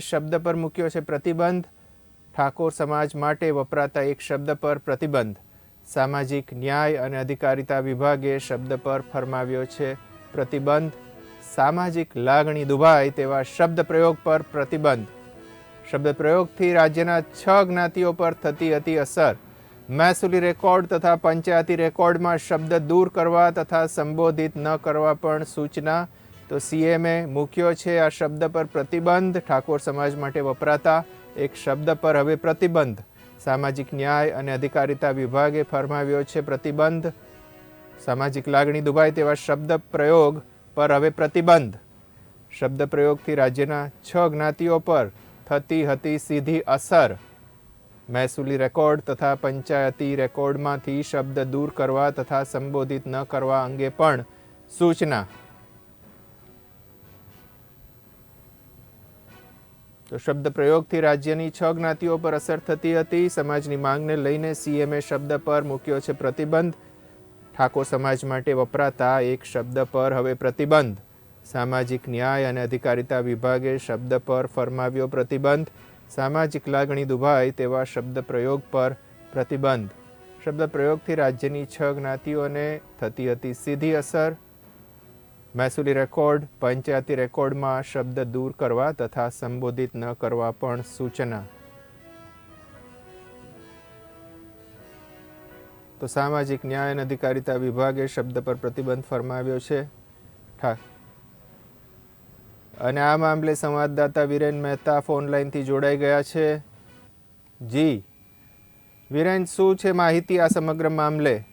શબ્દ પર મૂક્યો છે પ્રતિબંધ. ઠાકોર સમાજ માટે વપરાતા એક શબ્દ પર પ્રતિબંધ. સામાજિક ન્યાય અને અધિકારિતા વિભાગે શબ્દ પર ફરમાવ્યો છે પ્રતિબંધ. સામાજિક લાગણી દુભાય તેવા શબ્દ પ્રયોગ પર પ્રતિબંધ. શબ્દ પ્રયોગથી રાજ્યના છ જ્ઞાતિઓ પર થતી હતી અસર. મહેસૂલી રેકોર્ડ તથા પંચાયતી રેકોર્ડમાં શબ્દ દૂર કરવા તથા સંબોધિત ન કરવા પણ સૂચના તો સીએમએ મૂક્યો છે. આ શબ્દ પર પ્રતિબંધ ઠાકોર સમાજ માટે વપરાતા એક શબ્દ પર હવે પ્રતિબંધ. સામાજિક ન્યાય અને અધિકારિતા વિભાગે ફરમાવ્યો છે પ્રતિબંધ. સામાજિક લાગણી દુભાય તેવા શબ્દ પ્રયોગ પર હવે પ્રતિબંધ. શબ્દ પ્રયોગથી રાજ્યના છ જ્ઞાતિઓ પર થતી હતી સીધી અસર. મહેસૂલી રેકોર્ડ તથા પંચાયતી રેકોર્ડમાંથી શબ્દ દૂર કરવા તથા સંબોધિત ન કરવા અંગે પણ સૂચના. તો શબ્દ પ્રયોગથી રાજ્યની છ જ્ઞાતિઓ પર અસર થતી હતી. સમાજની માંગને લઈને સીએમએ શબ્દ પર મૂક્યો છે પ્રતિબંધ. ઠાકોર સમાજ માટે વપરાતા એક શબ્દ પર હવે પ્રતિબંધ. સામાજિક ન્યાય અને અધિકારિતા વિભાગે શબ્દ પર ફરમાવ્યો પ્રતિબંધ. સામાજિક લાગણી દુભાય તેવા શબ્દ પ્રયોગ પર પ્રતિબંધ. શબ્દ પ્રયોગથી રાજ્યની છ જ્ઞાતિઓને થતી હતી સીધી અસર. મહેસૂલી રેકોર્ડ, પંચાયતી રેકોર્ડમાં શબ્દ દૂર કરવા તથા સંબોધિત ન કરવા પણ સૂચના. તો સામાજિક ન્યાય અને અધિકારિતા વિભાગે શબ્દ પર પ્રતિબંધ ફરમાવ્યો છે. ઠાક. અને આ મામલે સંવાદદાતા વિરેન મહેતા ફોન લાઈનથી જોડાઈ ગયા છે. જી. વિરેન, શું છે માહિતી આ સમગ્ર મામલે?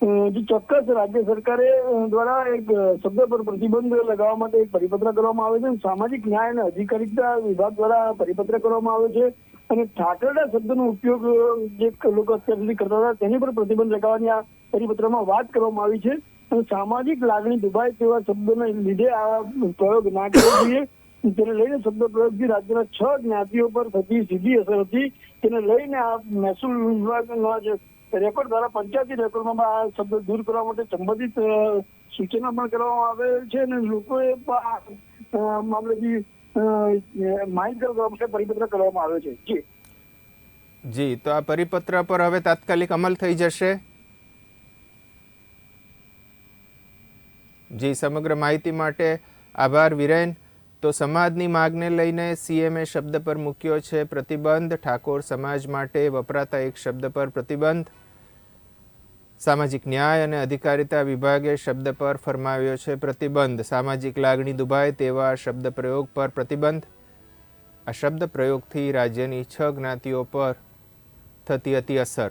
જે ચોક્કસ રાજ્ય સરકારે દ્વારા એક શબ્દ પર પ્રતિબંધ લગાવવા માટે એક પરિપત્ર કરવામાં આવે છે સામાજિક ન્યાય અને અધિકારિતા વિભાગ દ્વારા પરિપત્ર કરવામાં આવે છે. અને ઠાકરડા શબ્દનો ઉપયોગ જે લોકો અત્યાર સુધી કરતા હતા, તેની પર પ્રતિબંધ લગાવવાની આ પરિપત્રમાં વાત કરવામાં આવી છે. અને સામાજિક લાગણી દુભાય તેવા શબ્દને લીધે આ પ્રયોગ ના કરવો જોઈએ. તેને લઈને શબ્દ પ્રયોગથી રાજ્યના છ જ્ઞાતિઓ પર થતી સીધી અસર હતી. તેને લઈને આ મહેસૂલ વિભાગના જે રેકોર્ડ દ્વારા પંચાયતી રેકોર્ડમાં આ શબ્દ દૂર કરવા માટે સંબંધિત સૂચના પણ કરવામાં આવે છે અને લોકોએ મામલેથી માહિતગાર કરવા પરિપત્ર કરવામાં આવ્યો છે. જી. જી, તો આ પરિપત્ર પર હવે તાત્કાલિક અમલ થઈ જશે? જી, સમગ્ર માહિતી માટે આભાર, વિરેન. તો સમાજની માગને લઈને સીએમએ શબ્દ પર મૂક્યો છે પ્રતિબંધ. ઠાકોર સમાજ માટે વપરાતા એક શબ્દ પર પ્રતિબંધ. સામાજિક ન્યાય અને અધિકારિતા વિભાગે શબ્દ પર ફરમાવ્યો છે પ્રતિબંધ. સામાજિક લાગણી દુભાય તેવા શબ્દ પ્રયોગ પર પ્રતિબંધ. આ શબ્દ પ્રયોગથી રાજ્યની છ જ્ઞાતિઓ પર થતી હતી અસર.